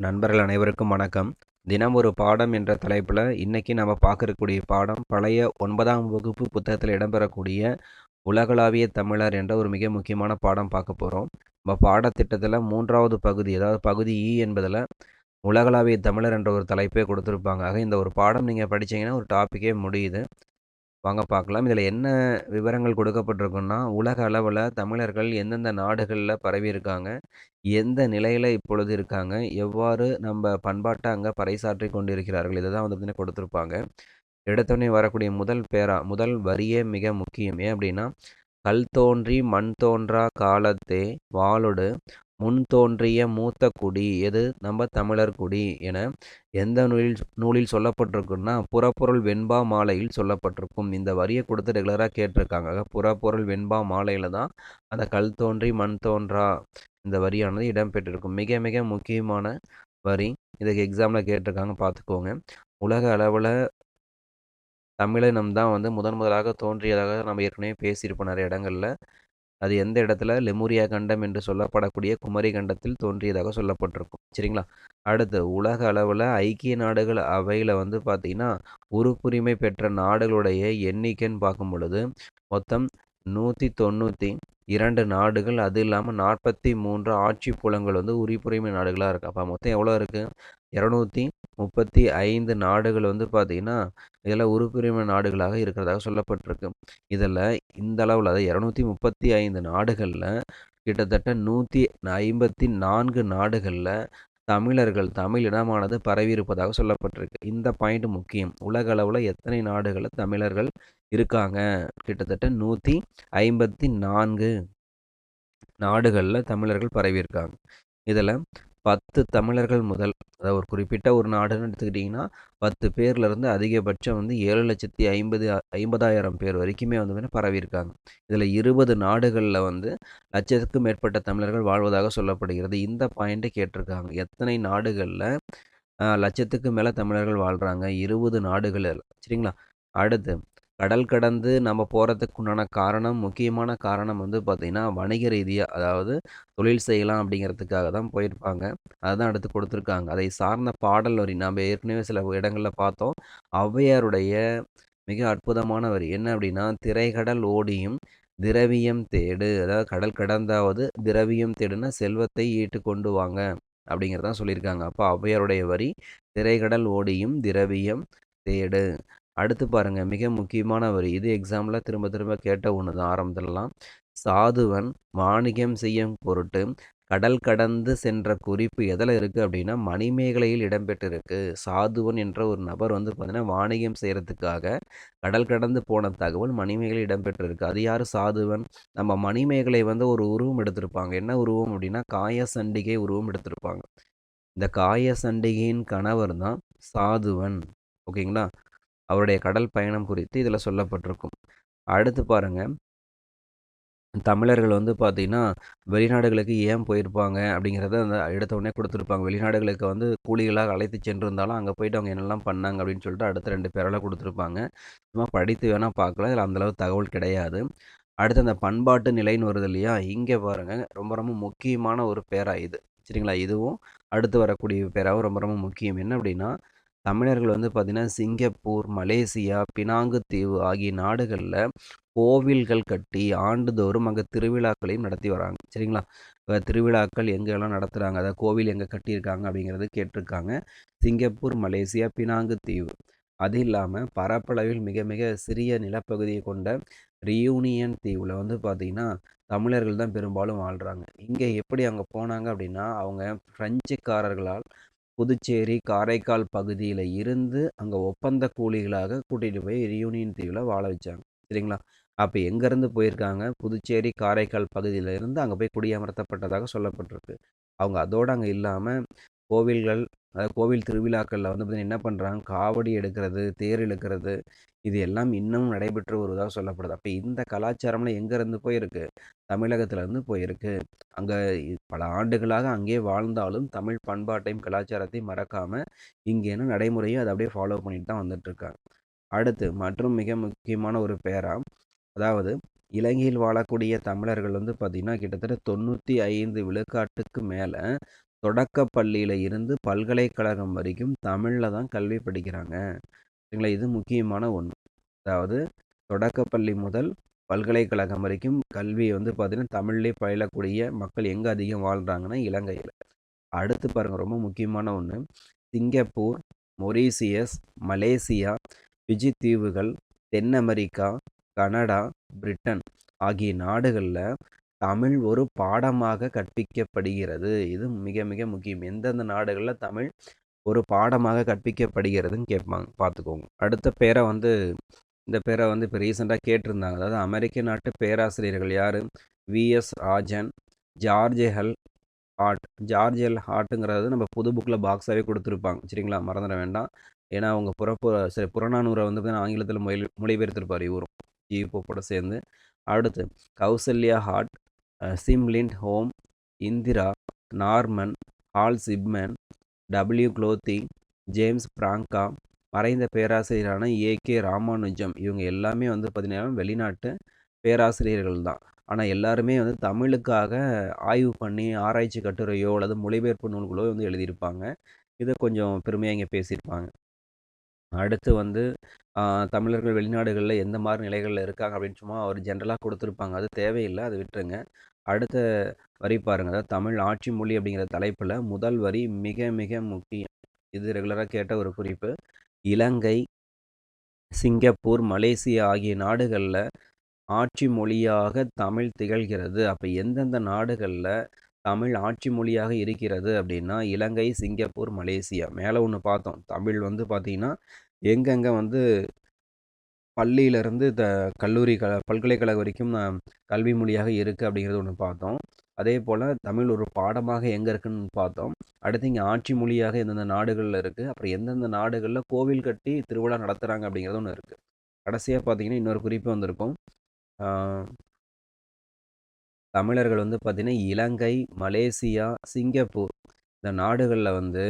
நண்பர்கள் அனைவருக்கும் வணக்கம். தினம் ஒரு பாடம் என்ற தலைப்பில் இன்றைக்கி நம்ம பார்க்கக்கூடிய பாடம் பழைய ஒன்பதாம் வகுப்பு புத்தகத்தில் இடம்பெறக்கூடிய உலகளாவிய தமிழர் என்ற ஒரு மிக முக்கியமான பாடம் பார்க்க போகிறோம் நம்ம பாடத்திட்டத்தில் மூன்றாவது பகுதி அதாவது பகுதி இ என்பதில் உலகளாவிய தமிழர் என்ற ஒரு தலைப்பே கொடுத்துருப்பாங்க. ஆக இந்த ஒரு பாடம் நீங்கள் படித்தீங்கன்னா ஒரு டாப்பிக்கே முடியுது. வாங்க பார்க்கலாம். இதில் என்ன விவரங்கள் கொடுக்கப்பட்டிருக்குன்னா உலக அளவில் தமிழர்கள் எந்தெந்த நாடுகளில் பரவி இருக்காங்க எந்த நிலையில் இப்பொழுது இருக்காங்க எவ்வாறு நம்ம பண்பாட்டை அங்கே பறைசாற்றி கொண்டு இருக்கிறார்கள் இதை தான் வந்து பார்த்தீங்கன்னா கொடுத்துருப்பாங்க. எடுத்தோடனே வரக்கூடிய முதல் பேரா முதல் வரியே மிக முக்கியம். ஏன் அப்படின்னா கல் தோன்றி மண் தோன்றா காலத்தே வாளொடு முன் தோன்றிய மூத்த குடி எது? நம்ம தமிழர் குடி என எந்த நூலில் நூலில் சொல்லப்பட்டிருக்குன்னா புறப்பொருள் வெண்பா மாலையில் சொல்லப்பட்டிருக்கும். இந்த வரியை கொடுத்து ரெகுலராக கேட்டிருக்காங்க. புறப்பொருள் வெண்பா மாலையில் தான் அந்த கல் தோன்றி மண் தோன்றா இந்த வரியானது இடம்பெற்றிருக்கும். மிக மிக முக்கியமான வரி. இதுக்கு எக்ஸாமில் கேட்டிருக்காங்க. பார்த்துக்கோங்க. உலக அளவில் தமிழினம் தான் வந்து முதன் முதலாக தோன்றியதாக நம்ம ஏற்கனவே பேசியிருப்போம் நிறைய இடங்களில். அது எந்த இடத்துல? லெமுரியா கண்டம் என்று சொல்லப்படக்கூடிய குமரி கண்டத்தில் தோன்றியதாக சொல்லப்பட்டிருக்கும். சரிங்களா? அடுத்து உலக அளவில் ஐக்கிய நாடுகள் அவையில் வந்து பார்த்திங்கன்னா உறுப்புரிமை பெற்ற நாடுகளுடைய எண்ணிக்கைன்னு பார்க்கும் பொழுது மொத்தம் நூற்றி தொண்ணூற்றி இரண்டு நாடுகள். அது இல்லாமல் நாற்பத்தி மூன்று ஆட்சி புலங்கள் வந்து உரிப்புரிமை நாடுகளாக இருக்குது அப்போ மொத்தம் எவ்வளோ இருக்குது இரநூத்தி முப்பத்தி ஐந்து நாடுகள் வந்து பார்த்திங்கன்னா இதில் உறுப்புரிமை நாடுகளாக இருக்கிறதாக சொல்லப்பட்டிருக்கு. இதில் இந்த அளவில் அதாவது இரநூத்தி முப்பத்தி ஐந்து நாடுகளில் கிட்டத்தட்ட நூற்றி ஐம்பத்தி நான்கு நாடுகளில் தமிழர்கள் தமிழ் இனமானது பரவி இருப்பதாக சொல்லப்பட்டிருக்கு. இந்த பாயிண்ட் முக்கியம். உலக அளவில் எத்தனை நாடுகளில் தமிழர்கள் இருக்காங்க? கிட்டத்தட்ட நூற்றி ஐம்பத்தி நான்கு நாடுகளில் தமிழர்கள் பரவி இருக்காங்க இதில் பத்து தமிழர்கள் முதல் அதாவது ஒரு குறிப்பிட்ட ஒரு நாடுன்னு எடுத்துக்கிட்டிங்கன்னா பத்து பேர்லேருந்து அதிகபட்சம் வந்து ஏழு லட்சத்தி ஐம்பது ஐம்பதாயிரம் பேர் வரைக்குமே வந்து பரவியிருக்காங்க. இதில் இருபது நாடுகளில் வந்து லட்சத்துக்கும் மேற்பட்ட தமிழர்கள் வாழ்வதாக சொல்லப்படுகிறது. இந்த பாயிண்ட்டை கேட்டிருக்காங்க. எத்தனை நாடுகளில் லட்சத்துக்கு மேலே தமிழர்கள் வாழ்கிறாங்க இருபது நாடுகளில் சரிங்களா? அடுத்து கடல் கடந்து நம்ம போகிறதுக்கு உண்டான காரணம் முக்கியமான காரணம் வந்து பார்த்திங்கன்னா வணிக ரீதியாக அதாவது தொழில் செய்யலாம் அப்படிங்கிறதுக்காக தான் போயிருப்பாங்க. அதுதான் அடுத்து கொடுத்துருக்காங்க. அதை சார்ந்த பாடல் வரி நம்ம ஏற்கனவே சில இடங்களில் பார்த்தோம். ஔவையாருடைய மிக அற்புதமான வரி என்ன அப்படின்னா திரைகடல் ஓடியும் திரவியம் தேடு அதாவது கடல் கடந்தாவது திரவியம் தேடுனா செல்வத்தை ஈட்டு கொண்டு வாங்க அப்படிங்கிறதான் சொல்லியிருக்காங்க. அப்போ ஔவையாருடைய வரி திரைகடல் ஓடியும் திரவியம் தேடு அடுத்து பாருங்கள் மிக முக்கியமான வரி இது எக்ஸாமில் திரும்ப திரும்ப கேட்ட ஒன்று தான். ஆரம்பத்துலலாம் சாதுவன் வாணிகம் செய்யும் பொருட்டு கடல் கடந்து சென்ற குறிப்பு எதில் இருக்குது அப்படின்னா மணிமேகலையில் இடம்பெற்றிருக்கு. சாதுவன் என்ற ஒரு நபர் வந்து பார்த்திங்கன்னா வாணிகம் செய்கிறதுக்காக கடல் கடந்து போன தகவல் மணிமேகலை இடம்பெற்றிருக்கு. அது யார்? சாதுவன். நம்ம மணிமேகலை வந்து ஒரு உருவம் எடுத்திருப்பாங்க. என்ன உருவம் அப்படின்னா காய சண்டிகை உருவம் எடுத்திருப்பாங்க. இந்த காய சண்டிகையின் கணவர் தான் சாதுவன். ஓகேங்களா? அவருடைய கடல் பயணம் குறித்து இதில் சொல்லப்பட்டிருக்கும். அடுத்து பாருங்கள் தமிழர்கள் வந்து பார்த்திங்கன்னா வெளிநாடுகளுக்கு ஏன் போயிருப்பாங்க அப்படிங்கிறத அந்த எடுத்த உடனே கொடுத்துருப்பாங்க. வெளிநாடுகளுக்கு வந்து கூலிகளாக அழைத்து சென்றிருந்தாலும் அங்கே போயிட்டு அவங்க என்னெல்லாம் பண்ணாங்க அப்படின்னு சொல்லிட்டு அடுத்த ரெண்டு பேரெல்லாம் கொடுத்துருப்பாங்க. சும்மா படித்து வேணால் பார்க்கலாம் இதில் அந்தளவு தகவல் கிடையாது. அடுத்து அந்த பண்பாட்டு நிலைன்னு வருது இல்லையா? இங்கே பாருங்கள் ரொம்ப ரொம்ப முக்கியமான ஒரு பேராக இது. சரிங்களா? இதுவும் அடுத்து வரக்கூடிய பேராகவும் ரொம்ப ரொம்ப முக்கியம். என்ன அப்படின்னா தமிழர்கள் வந்து பார்த்திங்கன்னா சிங்கப்பூர் மலேசியா பினாங்கு தீவு ஆகிய நாடுகளில் கோவில்கள் கட்டி ஆண்டுதோறும் அங்கே திருவிழாக்களையும் நடத்தி வராங்க. சரிங்களா? இப்போ திருவிழாக்கள் எங்கெல்லாம் நடத்துகிறாங்க அதாவது கோவில் எங்கே கட்டியிருக்காங்க அப்படிங்கிறது கேட்டிருக்காங்க. சிங்கப்பூர் மலேசியா பினாங்கு தீவு. அது இல்லாமல் பரப்பளவில் மிக மிக சிறிய நிலப்பகுதியை கொண்ட ரியூனியன் தீவில் வந்து பார்த்திங்கன்னா தமிழர்கள் தான் பெரும்பாலும் வாழ்கிறாங்க இங்கே எப்படி அங்கே போனாங்க அப்படின்னா அவங்க ஃப்ரெஞ்சுக்காரர்களால் புதுச்சேரி காரைக்கால் பகுதியில் இருந்து அங்கே ஒப்பந்த கூலிகளாக கூட்டிகிட்டு போய் ரியூனியன் தீவில் வாழ வச்சாங்க. சரிங்களா? அப்போ எங்கேருந்து போயிருக்காங்க? புதுச்சேரி காரைக்கால் பகுதியில் இருந்து அங்கே போய் குடியமர்த்தப்பட்டதாக சொல்லப்பட்டிருக்கு. அவங்க அதோடு அங்கே இல்லாமல் கோவில்கள் அதாவது கோவில் திருவிழாக்களில் வந்து பார்த்திங்கன்னா என்ன பண்ணுறாங்க காவடி எடுக்கிறது தேர் இழுக்கிறது இது எல்லாம் இன்னமும் நடைபெற்று வருவதாக சொல்லப்படுது. அப்போ இந்த கலாச்சாரம்லாம் எங்கேருந்து போயிருக்கு? தமிழகத்துலேருந்து போயிருக்கு. அங்கே பல ஆண்டுகளாக அங்கேயே வாழ்ந்தாலும் தமிழ் பண்பாட்டையும் கலாச்சாரத்தையும் மறக்காமல் இங்கே என்ன நடைமுறையும் அதை அப்படியே ஃபாலோ பண்ணிட்டு தான் வந்துட்டுருக்காங்க. அடுத்து மற்றும் மிக முக்கியமான ஒரு பேரா அதாவது இலங்கையில் வாழக்கூடிய தமிழர்கள் வந்து பார்த்திங்கன்னா கிட்டத்தட்ட தொண்ணூற்றி ஐந்து விழுக்காட்டுக்கு மேலே தொடக்கப்பள்ளியில் இருந்து பல்கலைக்கழகம் வரைக்கும் தமிழில் தான் கல்வி படிக்கிறாங்க. சரிங்களா? இது முக்கியமான ஒன்று அதாவது தொடக்கப்பள்ளி முதல் பல்கலைக்கழகம் வரைக்கும் கல்வி வந்து பார்த்திங்கன்னா தமிழ்லேயே பயிலக்கூடிய மக்கள் எங்கே அதிகம் வாழ்றாங்கன்னா, இலங்கையில் அடுத்து பாருங்கள் ரொம்ப முக்கியமான ஒன்று சிங்கப்பூர், மொரீசியஸ், மலேசியா, பிஜி தீவுகள், தென் அமெரிக்கா, கனடா, பிரிட்டன் ஆகிய நாடுகளில் தமிழ் ஒரு பாடமாக கற்பிக்கப்படுகிறது. இது மிக மிக முக்கியம். எந்தெந்த நாடுகளில் தமிழ் ஒரு பாடமாக கற்பிக்கப்படுகிறதுன்னு கேட்பாங்க. பார்த்துக்கோங்க. அடுத்த பேரை வந்து இந்த பேரை வந்து இப்போ ரீசெண்டாக கேட்டிருந்தாங்க. அதாவது அமெரிக்க நாட்டு பேராசிரியர்கள் யார் V S. Rajan, George L Hart. George L ஹார்ட்டுங்கிறது நம்ம புது புக்கில் பாக்ஸாகவே கொடுத்துருப்பாங்க சரிங்களா? மறந்துட வேண்டாம். ஏன்னா, அவங்க புறப்பு சரி புறநானூரை வந்து பார்த்தீங்கன்னா, ஆங்கிலத்தில் மொழி மொழிபெயர்த்திருப்பாரு இவரும். ஜி. போப்போட சேர்ந்து. அடுத்து கௌசல்யா ஹார்ட், சிம்லின் home, Indira, Norman, Hal Schiffman, W clothing James பிராங்கா, மறைந்த பேராசிரியரான ஏ.கே. ராமானுஜம் இவங்க எல்லாமே வந்து பார்த்தீங்கன்னா, வெளிநாட்டு பேராசிரியர்கள் தான். ஆனால் எல்லாருமே வந்து தமிழுக்காக ஆய்வு பண்ணி ஆராய்ச்சி கட்டுரையோ அல்லது மொழிபெயர்ப்பு நூல்களோ வந்து எழுதியிருப்பாங்க. இதை கொஞ்சம் பெருமையாக இங்கே பேசியிருப்பாங்க. அடுத்து வந்து தமிழர்கள் வெளிநாடுகளில் எந்த மாதிரி நிலைகளில் இருக்காங்க அப்படின்னு சும்மா ஒரு ஜென்ரலாக கொடுத்துருப்பாங்க அது தேவையில்லை அதை விட்டுருங்க. அடுத்த வரி பாருங்கள் அதாவது தமிழ் ஆட்சி மொழி அப்படிங்கிற தலைப்பில் முதல் வரி மிக மிக முக்கியம். இது ரெகுலராக கேட்ட ஒரு குறிப்பு. இலங்கை, சிங்கப்பூர், மலேசியா ஆகிய நாடுகளில் ஆட்சி மொழியாக தமிழ் திகழ்கிறது. அப்போ எந்தெந்த நாடுகளில் தமிழ் ஆட்சி மொழியாக இருக்கிறது அப்படின்னா, இலங்கை, சிங்கப்பூர், மலேசியா. மேலே ஒன்று பார்த்தோம். தமிழ் வந்து பார்த்திங்கன்னா எங்கெங்கே வந்து பள்ளியிலிருந்து த கல்லூரி க பல்கலைக்கழகம் வரைக்கும் கல்வி மொழியாக இருக்குது அப்படிங்கிறது ஒன்று பார்த்தோம். அதே போல் தமிழ் ஒரு பாடமாக எங்கே இருக்குன்னு பார்த்தோம். அடுத்து இங்கே ஆட்சி மொழியாக எந்தெந்த நாடுகளில் இருக்குது அப்புறம் எந்தெந்த நாடுகளில் கோவில் கட்டி திருவிழா நடத்துகிறாங்க அப்படிங்கிறது ஒன்று இருக்குது கடைசியாக பார்த்தீங்கன்னா, இன்னொரு குறிப்பு வந்திருக்கும். தமிழர்கள் வந்து பார்த்திங்கன்னா இலங்கை, மலேசியா, சிங்கப்பூர் இந்த நாடுகளில் வந்து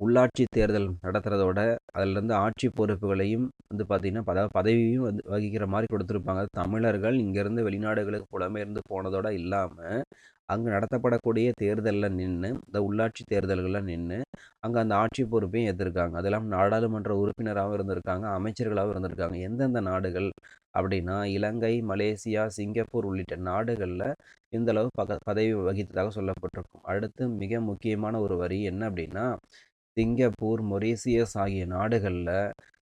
உள்ளாட்சி தேர்தல் நடத்துறதோட, அதிலிருந்து ஆட்சி பொறுப்புகளையும் வந்து பார்த்திங்கன்னா பத பதவியும் வந்து வகிக்கிற மாதிரி கொடுத்துருப்பாங்க தமிழர்கள் இங்கேருந்து வெளிநாடுகளுக்கு புலம்பெயர்ந்து போனதோட இல்லாமல் அங்கே நடத்தப்படக்கூடிய தேர்தலில் நின்று இந்த உள்ளாட்சி தேர்தல்களில் நின்று அங்கே அந்த ஆட்சி பொறுப்பையும் ஏற்றிருக்காங்க அது இல்லாமல் நாடாளுமன்ற உறுப்பினராகவும் இருந்திருக்காங்க. அமைச்சர்களாகவும் இருந்திருக்காங்க. எந்தெந்த நாடுகள் அப்படின்னா, இலங்கை, மலேசியா, சிங்கப்பூர் உள்ளிட்ட நாடுகளில் இந்தளவு பக பதவி வகித்ததாக சொல்லப்பட்டிருக்கும். அடுத்து மிக முக்கியமான ஒரு வரி என்ன அப்படின்னா, சிங்கப்பூர், மொரீசியஸ் ஆகிய நாடுகளில்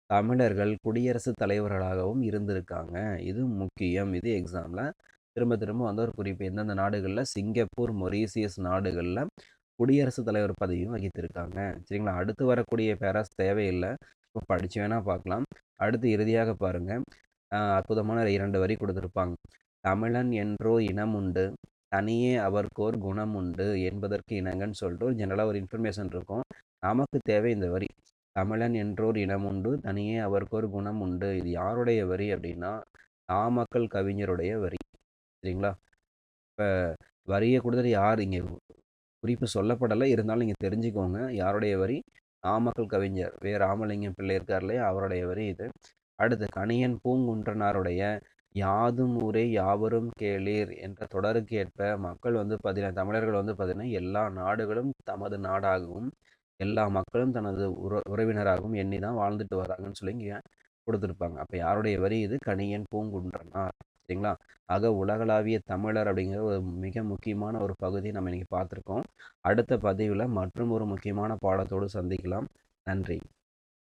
தமிழர்கள் குடியரசுத் தலைவர்களாகவும் இருந்திருக்காங்க. இது முக்கியம். இது எக்ஸாமில் திரும்ப திரும்ப வந்து ஒரு குறிப்பு. எந்தெந்த நாடுகளில் சிங்கப்பூர், மொரீசியஸ் நாடுகளில் குடியரசுத் தலைவர் பதவியும் வகித்திருக்காங்க. சரிங்களா? அடுத்து வரக்கூடிய பேராஸ் தேவையில்லை இப்போ படித்து வேணால் பார்க்கலாம். அடுத்து இறுதியாக பாருங்கள் அற்புதமான இரண்டு வரி கொடுத்துருப்பாங்க தமிழன் என்றோ இனம் உண்டு தனியே அவர்க்கோர் குணமுண்டு என்பதற்கு இணங்கன்னு சொல்லிட்டு ஒரு ஜெனரலா ஒரு இன்ஃபர்மேஷன் இருக்கும். நமக்கு தேவை இந்த வரி. தமிழன் என்றோர் இனம் உண்டு தனியே அவருக்கொரு குணம் உண்டு. இது யாருடைய வரி அப்படின்னா, நாமக்கல் கவிஞருடைய வரி. சரிங்களா? இப்போ வரியை கொடுத்தது யார்? இங்கே குறிப்பு சொல்லப்படலை இருந்தாலும் நீங்கள் தெரிஞ்சுக்கோங்க. யாருடைய வரி? நாமக்கல் கவிஞர் வே. ராமலிங்கம் பிள்ளை இருக்கார் இல்லையா? அவருடைய வரி இது. அடுத்து கணியன் பூங்குன்றனாருடைய யாதும் ஊரே யாவரும் கேளீர் என்ற தொடருக்கு ஏற்ப மக்கள் வந்து பார்த்தீங்கன்னா, தமிழர்கள் வந்து பார்த்தீங்கன்னா, எல்லா நாடுகளும் தமது நாடாகவும், எல்லா மக்களும் தனது உற உறவினராகவும் எண்ணி தான் வாழ்ந்துட்டு வராங்கன்னு சொல்லி இங்கே கொடுத்துருப்பாங்க அப்போ யாருடைய வரி இது? கணியன் பூங்குன்றனார். சரிங்களா? ஆக உலகளாவிய தமிழர் அப்படிங்கிற ஒரு மிக முக்கியமான ஒரு பகுதியை நம்ம இன்னைக்கு பார்த்துருக்கோம். அடுத்த பதிவில் மற்றும் ஒரு முக்கியமான பாடத்தோடு சந்திக்கலாம். நன்றி.